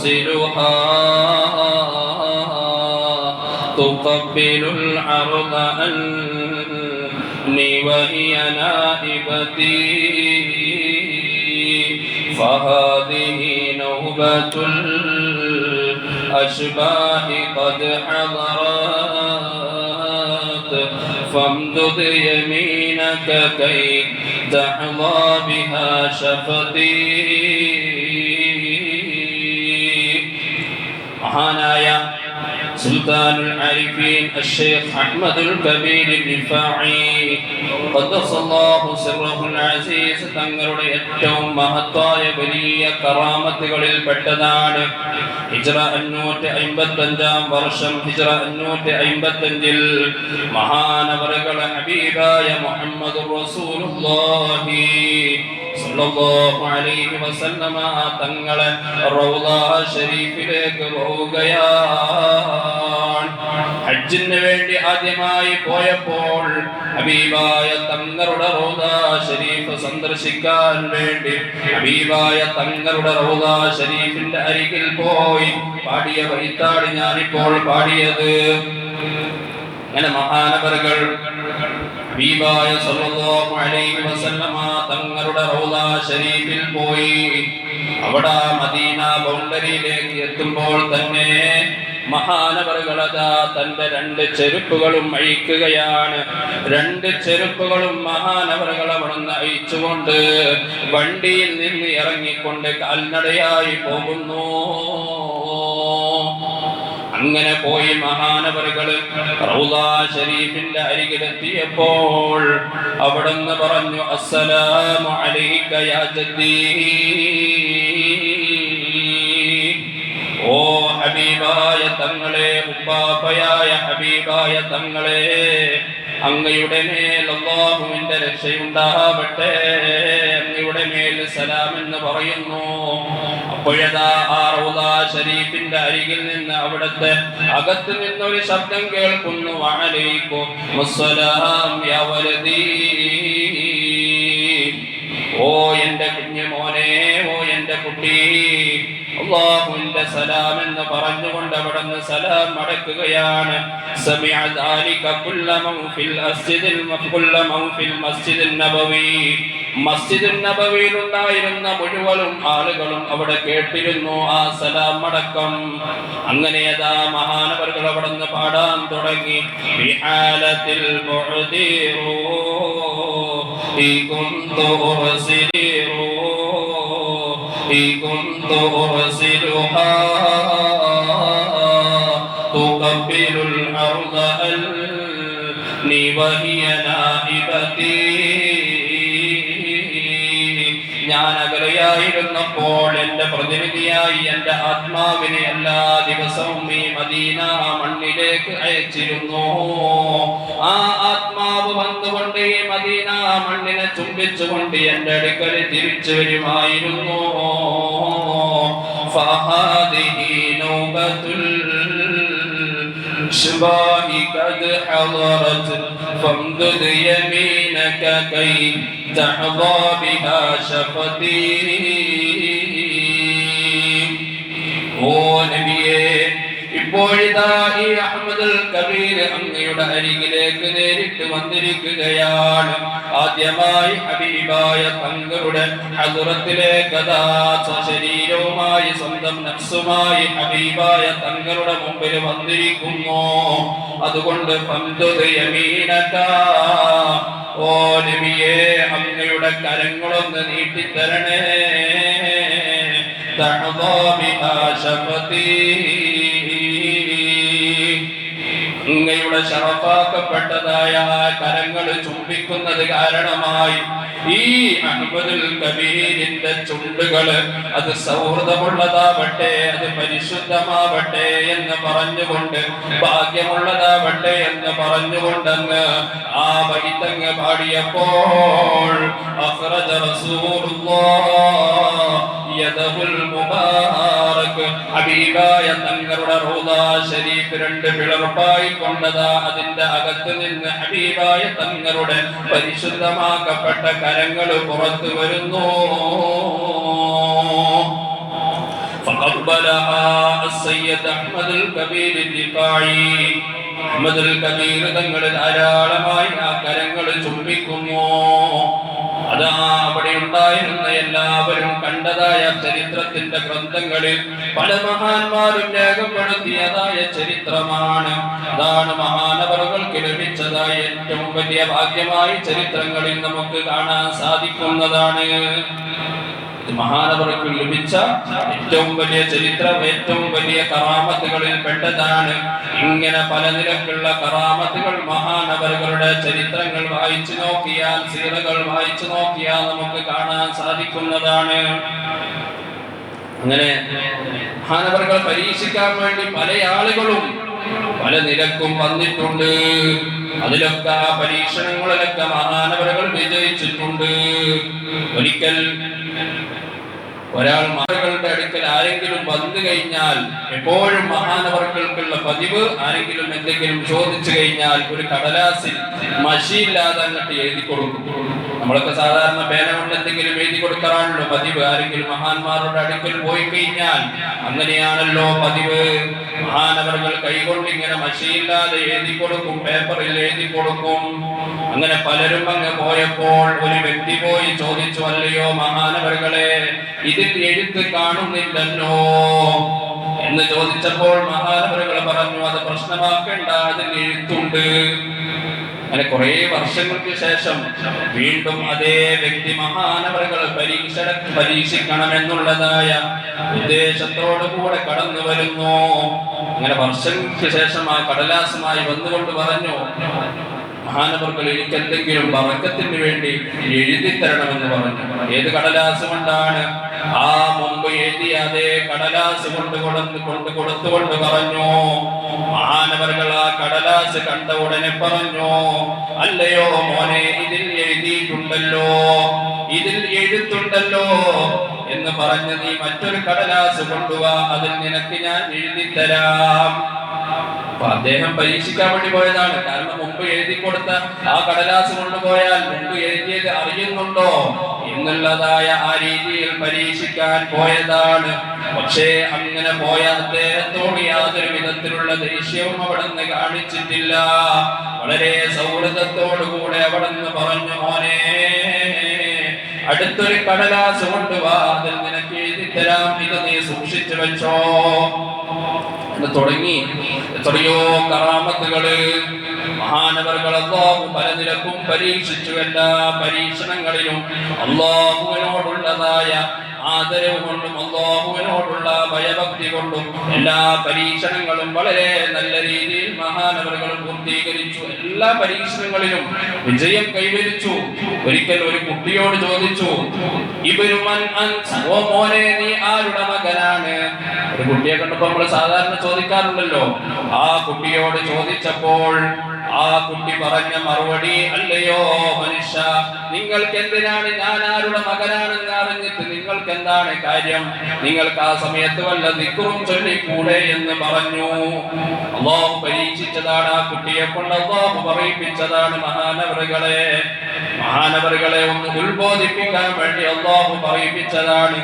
أرسلها تقبل العرض أني وهي نائبتي. فهذه نوبة الأشباه قد حضرت. فامدد يمينك كي تحظى بها شفتي. മഹാനായ സുൽത്താനുൽ ആരിഫീൻ അഷ്ഷേഖ് അഹ്മദുൽ കബീർ റിഫാഈ ഖദ്ദസല്ലാഹു സിർറഹുൽ അസീസ് തങ്ങളുടെ ഏറ്റവും മഹത്തായ വലിയ കറാമത്തുകളിൽ പെട്ടതാണ്. ഹിജ്റ അഞ്ഞൂറ്റി അമ്പത്തഞ്ചാം വർഷം ഹിജ്റ അഞ്ഞൂറ്റി അമ്പത്തഞ്ചിൽ മഹാനവറുകളെ ഹബീബായ മുഹമ്മദ് റസൂലുള്ളാഹി. സല്ലല്ലാഹു അലൈഹി വസല്ലമ തങ്ങളെ റൗള ഷരീഫിലേക്ക് പോവുകയാണ്. ഹജ്ജിന് വേണ്ടി ആദ്യമായി പോയപ്പോൾ ഹബീബായ തങ്ങളുടെ റൗള ഷരീഫ് സന്ദർശിക്കാൻ വേണ്ടി ഹബീബായ തങ്ങളുടെ റൗള ഷരീഫിന്റെ അരികിൽ പോയി. പാടിയ വഴിത്താടി ഞാനിപ്പോൾ പാടിയത്. അങ്ങനെ മഹാനവറുകൾ ഹബീബായ സല്ലല്ലാഹു അലൈഹി വസല്ലമ തങ്ങളുടെ റൗള ഷരീഫിൽ പോയി. അവിടെ മദീന ബൗണ്ടറിയിലേക്ക് എത്തുമ്പോൾ തന്നെ മഹാനവറുകളതാ തന്റെ രണ്ട് ചെരുപ്പുകളും അഴിക്കുകയാണ്. രണ്ട് ചെരുപ്പുകളും മഹാനവറുകൾ അവിടുന്ന് അഴിച്ചുകൊണ്ട് വണ്ടിയിൽ നിന്ന് ഇറങ്ങിക്കൊണ്ട് കാൽനടയായി പോകുന്നു. അങ്ങനെ പോയി മഹാനവറുകൾ ഷരീഫിന്റെ അരികിലെത്തിയപ്പോൾ അവിടുന്ന് പറഞ്ഞു അസ്സലാമു അലൈക യാ ഓ ഹബീബായ തങ്ങളെ ഉപ്പാപ്പയായ ഹബീബായ തങ്ങളെ അങ്ങയുടെ മേൽ അള്ളാഹുവിന്റെ രക്ഷയുണ്ടാവട്ടെ അങ്ങയുടെ മേൽ സലാം എന്ന് പറയുന്നു. അപ്പോഴതാ ആ റൗദാ ഷരീഫിന്റെ അരികിൽ നിന്ന് അവിടുത്തെ അകത്ത് നിന്നൊരു ശബ്ദം കേൾക്കുന്നു. വഅലൈക്കും യാ ഓ എന്റെ കുഞ്ഞു മോനെ ഓ എന്റെ കുട്ടി അള്ളാഹുവിന്റെ സലാം എന്ന് പറഞ്ഞുകൊണ്ട് അവിടെ നിന്ന് സലാം മടക്കുകയാണ് സമിഅ ذلك كل من في المسجد كل من في المسجد النبوي മസ്ജിദ് നബവിയിൽ ഉണ്ടായിരുന്ന മുഴുവനും ആളുകളും അവിടെ കേട്ടിരുന്നു ആ സലാം മടക്കം അങ്ങനെ അതാ മഹാനവറുകൾ അവിടെ നിന്ന് പാടാൻ തുടങ്ങി ബിഹാലത്തിൽ മുഅ്ദിറൂ كنت വഹിയ നാഹിബത്തി. ഞാൻ അകലെയായിരുന്നപ്പോൾ എന്റെ പ്രതിനിധിയായി എന്റെ ആത്മാവിനെ എല്ലാ ദിവസവും ഈ മദീന മണ്ണിലേക്ക് അയച്ചിരുന്നു. ആ ആത്മാവ് വന്നുകൊണ്ട് ഈ മദീന മണ്ണിനെ ചുംബിച്ചുകൊണ്ട് എന്റെ അടുക്കൽ തിരിച്ചു വരുമായിരുന്നു. ഫഹദിഹി നൗബത്തുൽ الأشباه قد حضرت فامدد يمينك كي تحظى بها شفتي. هو نبيه ഇപ്പോഴിതാ ഈ അഹമ്മദുൽ കബീർ അങ്ങയുടെ അരികിലേക്ക് നേരിട്ട് വന്നിരിക്കുകയാണ്. ആദ്യമായി ഹബീബായ തങ്ങളുടെ കഥാ ശരീരവുമായി സ്വന്തം നഫ്സുമായി ഹബീബായ തങ്ങളുടെ മുമ്പിൽ വന്നിരിക്കുന്നു. അതുകൊണ്ട് പന്തത് ഓ അങ്ങയുടെ കരങ്ങളൊന്ന് നീട്ടിത്തരണേ. തണതോ വിഭാഷപതി അങ്ങയുടെ ശറഫാക്കപ്പെട്ടതായ ആ കരങ്ങൾ ചുംബിക്കുന്നത് കാരണമായി. ഈ അഹമ്മദുൽ കബീരിന്റെ ചുണ്ടുകൾ അത് സൗഹൃദമുള്ളതാവട്ടെ അത് പരിശുദ്ധമാവട്ടെ എന്ന് പറഞ്ഞുകൊണ്ട് ഭാഗ്യമുള്ളതാവട്ടെ എന്ന് പറഞ്ഞുകൊണ്ടെന്ന് ആ വൈത്തങ്ങ് പാടിയപ്പോൾ യദഹുൽ മുബാറക് ശരീഫ് രണ്ട് പിളർപ്പായി കൊണ്ടതാ അതിന്റെ അകത്ത് നിന്ന് ഹബീബായ തങ്ങളുടെ പരിശുദ്ധമാക്കപ്പെട്ട കരങ്ങൾ പുറത്തു വരുന്നു فقبلها السيد أحمد الكبير الرفاعي അഹമ്മദ് കബീർ തങ്ങൾ ധാരാളമായി ആ കരങ്ങൾ ചുംബിക്കുന്നു അതാ അവിടെ ഉണ്ടായിരുന്ന എല്ലാവരും കണ്ടതായ ചരിത്രത്തിന്റെ ഗ്രന്ഥങ്ങളിൽ പല മഹാന്മാരും രേഖപ്പെടുത്തിയതായ ചരിത്രമാണ്. അതാണ് മഹാനവറുകൾക്ക് ലഭിച്ചതായ ഏറ്റവും വലിയ ഭാഗ്യമായി ചരിത്രങ്ങളിൽ നമുക്ക് കാണാൻ സാധിക്കുന്നതാണ്. മഹാനവർക്ക് ലഭിച്ച ഏറ്റവും വലിയ ചരിത്രം ഏറ്റവും വലിയ കറാമത്തുകളിൽ പെട്ടതാണ്. ഇങ്ങനെ പല നിരക്കുള്ള കറാമത്തുകൾ മഹാനവറുകളുടെ ചരിത്രങ്ങൾ വായിച്ചു നോക്കിയാൽ സീറകൾ വായിച്ചു നോക്കിയാൽ നമുക്ക് കാണാൻ സാധിക്കുന്നതാണ്. അങ്ങനെ മഹാനവറുകൾ പരീക്ഷിക്കാൻ വേണ്ടി പല ആളുകളും പല നിരക്കും വന്നിട്ടുണ്ട്. അതിലൊക്കെ ആ പരീക്ഷണങ്ങളിലൊക്കെ മഹാനവറുകൾ വിജയിച്ചിട്ടുണ്ട്. ഒരിക്കൽ ഒരാൾ മകളുടെ അടുക്കൽ ആരെങ്കിലും വന്നു കഴിഞ്ഞാൽ എപ്പോഴും മഹാനവർക്കൾക്കുള്ള പതിവ് ആരെങ്കിലും എന്തെങ്കിലും ചോദിച്ചു കഴിഞ്ഞാൽ ഒരു കടലാസിൽ മഷിയില്ലാതെ അങ്ങോട്ട് എഴുതി കൊടുക്കും. നമ്മളൊക്കെ സാധാരണ പേന കൊണ്ട് എന്തെങ്കിലും എഴുതി കൊടുക്കാറാണല്ലോ പതിവ്. ആരെങ്കിലും മഹാന്മാരുടെ അടുക്കൽ പോയി കഴിഞ്ഞാൽ അങ്ങനെയാണല്ലോ പതിവ്. മഹാനവർകൾ കൈകൊണ്ട് ഇങ്ങനെ മഷിയില്ലാതെ എഴുതി കൊടുക്കും പേപ്പറിൽ എഴുതി കൊടുക്കും. അങ്ങനെ പലരും അങ്ങ് പോയപ്പോൾ ഒരു വ്യക്തി പോയി ചോദിച്ചു അല്ലയോ മഹാനവറുകളെ ഇതിൽ എഴുത്ത് കാണുന്നില്ലല്ലോ എന്ന് ചോദിച്ചപ്പോൾ മഹാനവരകൾ പറഞ്ഞു അത് പ്രശ്നമാക്കേണ്ട അതിൽ എഴുത്തുണ്ട്. അങ്ങനെ കുറെ വർഷങ്ങൾക്ക് ശേഷം വീണ്ടും അതേ വ്യക്തി മഹാനവറുകൾ പരീക്ഷ പരീക്ഷിക്കണമെന്നുള്ളതായ ഉദ്ദേശത്തോടു കൂടെ കടന്നു വരുന്നു. അങ്ങനെ വർഷങ്ങൾക്ക് ശേഷം ആ കടലാസുമായി വന്നുകൊണ്ട് പറഞ്ഞു മഹാനവർകൾ എനിക്ക് എന്തെങ്കിലും വറക്കത്തിന് വേണ്ടി എഴുതി തരണമെന്ന് പറഞ്ഞു. ഏത് കടലാസ് കൊണ്ടാണ് ആ മുമ്പ് എഴുതി അതേ കടലാസ് കൊണ്ട് കൊടുത്ത് കൊണ്ട് കൊടുത്തുകൊണ്ട് പറഞ്ഞു. മഹാനവർകൾ ആ കടലാസ് കണ്ട ഉടനെ പറഞ്ഞു അല്ലയോ മോനെ ഇതിൽ എഴുതിയിട്ടുണ്ടല്ലോ ഇതിൽ എഴുത്തുണ്ടല്ലോ എന്ന് പറഞ്ഞ് നീ മറ്റൊരു കടലാസ് കൊണ്ടുവാ അതിൽ നിനക്ക് ഞാൻ എഴുതി തരാം അപ്പൊ അദ്ദേഹം പരീക്ഷിക്കാൻ വേണ്ടി പോയതാണ്. കാരണം മുമ്പ് എഴുതി കൊടുത്ത ആ കടലാസ് കൊണ്ടുപോയാൽ മുമ്പ് എഴുതിയത് അറിയുന്നുണ്ടോ? എന്നുള്ളതായ ആ രീതിയിൽ പരീക്ഷിക്കാൻ പോയതാണ്. പക്ഷേ അങ്ങനെ പോയ അദ്ദേഹത്തോട് യാതൊരു വിധത്തിലുള്ള ദേഷ്യവും അവിടെ നിന്ന് കാണിച്ചിട്ടില്ല. വളരെ സൗഹൃദത്തോടു കൂടെ അവിടെ നിന്ന് പറഞ്ഞു മോനെ അടുത്തൊരു കടലാസ് കൊണ്ടുവാ അതിൽ നിനക്ക് എഴുതി തരാം. ഇത് നീ സൂക്ഷിച്ചു വെച്ചോ. തുടങ്ങി. എത്രയോ കറാമത്തുകൾ. മഹാനവറുകൾ അള്ളാഹു പല നിലക്കും പരീക്ഷിച്ചു എല്ലാ പരീക്ഷണങ്ങളിലും അള്ളാഹുവിനോടുള്ളതായ ആദരവ് കൊണ്ടും അള്ളാഹുവിനോടുള്ള ഭയഭക്തി കൊണ്ടും എല്ലാ പരീക്ഷണങ്ങളും വളരെ നല്ല രീതിയിൽ മഹാനവറുകൾ പൂർത്തീകരിച്ചു. എല്ലാ പരീക്ഷണങ്ങളിലും വിജയം കൈവരിച്ചു. ഒരിക്കൽ ഒരു കുട്ടിയോട് ചോദിച്ചു ഇവരുമൻ ഓ മോനെ നീ ആരുടെ മകനാണ്? ഒരു കുട്ടിയെ കണ്ടപ്പോ നമ്മൾ സാധാരണ ചോദിക്കാറുണ്ടല്ലോ. ആ കുട്ടിയോട് ചോദിച്ചപ്പോൾ ആ കുട്ടി പറഞ്ഞ മറുപടി അല്ലയോ? നിങ്ങൾക്ക് എന്തിനാണ് ഞാൻ ആരുടെ മകനാണെന്ന് അറിഞ്ഞിട്ട് നിങ്ങൾക്ക് എന്താണ് കാര്യം? നിങ്ങൾക്ക് ആ സമയത്ത് വല്ല നിക്കുറും ചൊല്ലിക്കൂടെ എന്ന് പറഞ്ഞു. അള്ളാഹു പരീക്ഷിച്ചതാണ് ആ കുട്ടിയെ കൊണ്ട് അള്ളാഹു പറയിപ്പിച്ചതാണ് മഹാനവറുകളെ. മഹാനവറുകളെ ഒന്ന് ഉത്ബോധിപ്പിക്കാൻ വേണ്ടി അള്ളാഹു പറയിപ്പിച്ചതാണ്.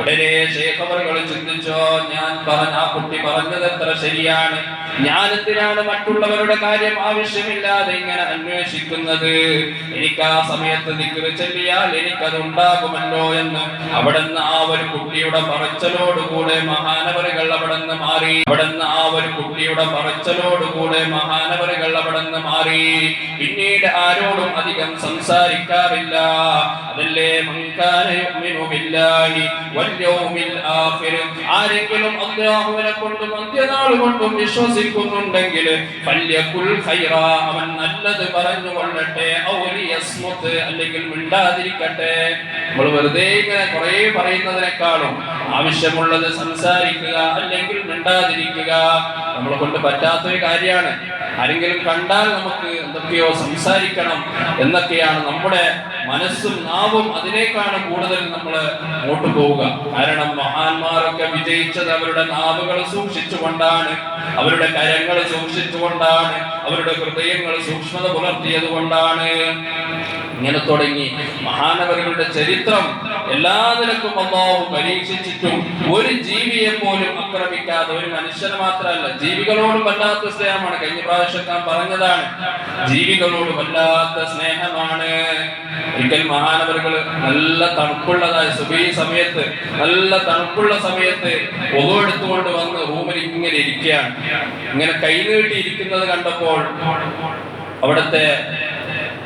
ഉടനെ ശേഖവറുകൾ ചിന്തിച്ചോ ഞാൻ പറഞ്ഞ ആ കുട്ടി പറഞ്ഞത് എത്ര ശരിയാണ്? ഞാൻ എന്തിനാണ് മറ്റുള്ളവരുടെ കാര്യം ആവശ്യമില്ലാതെ ഇങ്ങനെ അന്വേഷിക്കുന്നത്? എനിക്ക് ആ സമയത്ത് നിക്കറ് ചെല്ലിയാൽ എനിക്കത് ഉണ്ടാകുമല്ലോ എന്ന് അവിടുന്ന് ആ ഒരു കുട്ടിയുടെ പറച്ചലോടുകൂടെ മഹാനവറുകൾ അവിടുന്ന് മാറി. അവിടുന്ന് ആ ഒരു കുട്ടിയുടെ പറച്ചലോടുകൂടെ മഹാനവറുകൾ അവിടുന്ന് മാറി. പിന്നീട് ആരോടും അധികം സംസാരിക്കാറില്ല. അതല്ലേ ആരെങ്കിലും അല്ലാഹുവിനെ കൊണ്ടും അന്ത്യനാൾ കൊണ്ടും വിശ്വസിക്കുന്നുണ്ടെങ്കിൽ അവൻ നല്ലത് പറഞ്ഞു കൊള്ളട്ടെ ഔ മിണ്ടാതിരിക്കട്ടെ. നമ്മൾ വെറുതെ ഇങ്ങനെ കുറെ പറയുന്നതിനേക്കാളും ആവശ്യമുള്ളത് സംസാരിക്കുക അല്ലെങ്കിൽ മിണ്ടാതിരിക്കുക നമ്മളെ കൊണ്ട് പറ്റാത്ത ഒരു കാര്യമാണ്. ആരെങ്കിലും കണ്ടാൽ നമുക്ക് എന്തൊക്കെയോ സംസാരിക്കണം എന്നൊക്കെയാണ് നമ്മുടെ മനസ്സും നാവും അതിനേക്കാണ് കൂടുതൽ നമ്മൾ മുന്നോട്ട് പോവുക. കാരണം മഹാന്മാരൊക്കെ വിജയിച്ചത് അവരുടെ നാവുകൾ സൂക്ഷിച്ചുകൊണ്ടാണ്. അവരുടെ കരങ്ങൾ സൂക്ഷിച്ചുകൊണ്ടാണ്. അവരുടെ ഹൃദയങ്ങൾ സൂക്ഷ്മത പുലർത്തിയത് കൊണ്ടാണ് ഇങ്ങനെ തുടങ്ങി. മഹാനവരുടെ ചരിത്രം എല്ലാ നിലക്കും അള്ളാഹു പരീക്ഷിച്ചിട്ടും ഒരു ജീവിയെ പോലും ആക്രമിക്കാതെ ഒരു മനുഷ്യനെ മാത്രമല്ല ജീവികളോട് വല്ലാത്ത സ്നേഹമാണ്. കഴിഞ്ഞ പ്രാവശ്യം ഞാൻ പറഞ്ഞതാണ് ജീവികളോട് വല്ലാത്ത സ്നേഹമാണ്. ഒരിക്കൽ മഹാനവറുകൾ നല്ല തണുപ്പുള്ളതായ സുബൈ സമയത്ത് നല്ല തണുപ്പുള്ള സമയത്ത് എടുത്തുകൊണ്ട് വന്ന് റൂമിൽ ഇങ്ങനെ ഇരിക്കുകയാണ്. ഇങ്ങനെ കൈനീട്ടി ഇരിക്കുന്നത് കണ്ടപ്പോൾ അവിടുത്തെ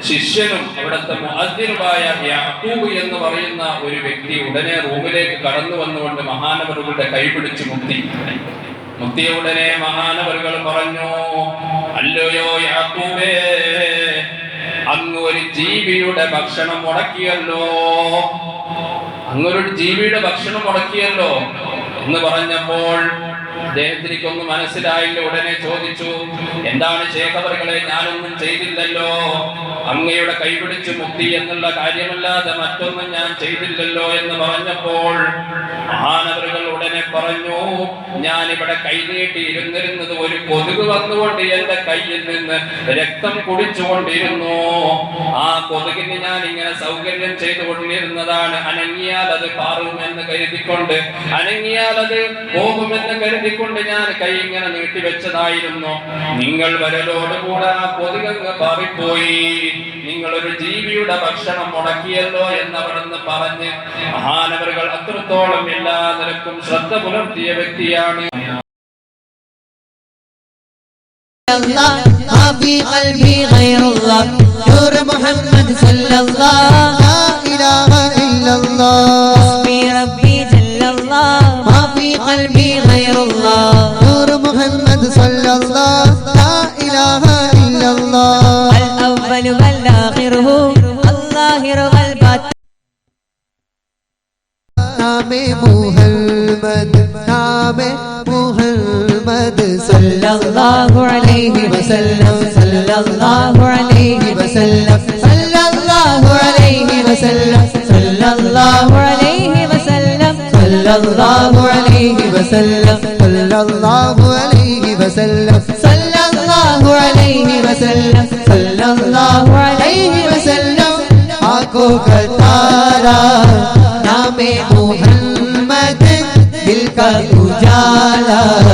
ശിഷ്യനും അവിടുത്തെ മുഅദ്ദിനുമായ യാക്കൂബ് എന്ന് പറയുന്ന ഒരു വ്യക്തി ഉടനെ റൂമിലേക്ക് കടന്നു വന്നുകൊണ്ട് മഹാനവറുകളുടെ കൈപിടിച്ച് മുത്തി മുത്തിയ ഉടനെ മഹാനവറുകൾ പറഞ്ഞു അല്ലയോ യാക്കൂബേ അങ്ങ് ഒരു ജീവിയുടെ ഭക്ഷണം മുടക്കിയല്ലോ. അങ്ങൊരു ജീവിയുടെ ഭക്ഷണം മുടക്കിയല്ലോ. എന്ന് പറഞ്ഞപ്പോൾ അദ്ദേഹത്തിനൊന്ന് മനസ്സിലായില്ല. ഉടനെ ചോദിച്ചു എന്താണ് ശേഖവറുകളെ ഞാനൊന്നും ചെയ്തില്ലല്ലോ. അങ്ങയുടെ കൈപിടിച്ച് മുക്തി എന്നുള്ള കാര്യമല്ലാതെ മറ്റൊന്നും ഞാൻ ചെയ്തില്ലല്ലോ എന്ന് പറഞ്ഞപ്പോൾ മഹാനവറുകൾ ഉടനെ പറഞ്ഞു ഞാൻ ഇവിടെ കൈനീട്ടി ഇരുന്നിരുന്നത് ഒരു കൊതുക് വന്നുകൊണ്ട് എന്റെ കയ്യിൽ നിന്ന് രക്തം കുടിച്ചുകൊണ്ടിരുന്നു. ആ കൊതുകിന് ഞാൻ ഇങ്ങനെ സൗകര്യം ചെയ്തുകൊണ്ടിരുന്നതാണ്. അനങ്ങിയാൽ അത് പാറുമെന്ന് കരുതിക്കൊണ്ട് അനങ്ങിയാൽ അത് പോകുമെന്ന് കരുതിക്കൊണ്ട് ഞാൻ കൈ ഇങ്ങനെ നീട്ടിവെച്ചതായിരുന്നു നിങ്ങൾ വരലോടുകൂടെ ആ കൊതുകങ്ങ് പാറിപ്പോയി. നിങ്ങൾ ഒരു ജീവിയുടെ ഭക്ഷണം മുടക്കിയല്ലോ എന്നവിടുന്ന് പറഞ്ഞ് മഹാനവറുകൾ അത്രത്തോളം എല്ലാ നിലക്കും ശ്രദ്ധ പുലർത്തിയ വ്യക്തിയാണ് الله ما في قلبي غير الله نور محمد صلى الله لا إله إلا الله حسبي ربي جل الله ما في قلبي غير الله نور محمد صلى الله لا إله إلا الله الأول الظاهر والباطن نام محمد نام محمد صلى الله عليه وسلم صلى الله عليه وسلم صلى الله عليه وسلم صلى الله عليه وسلم صلى الله عليه وسلم صلى الله عليه وسلم. अलैहि वसल्लम आँखों नामे मोहम्मद दिल का उजाला।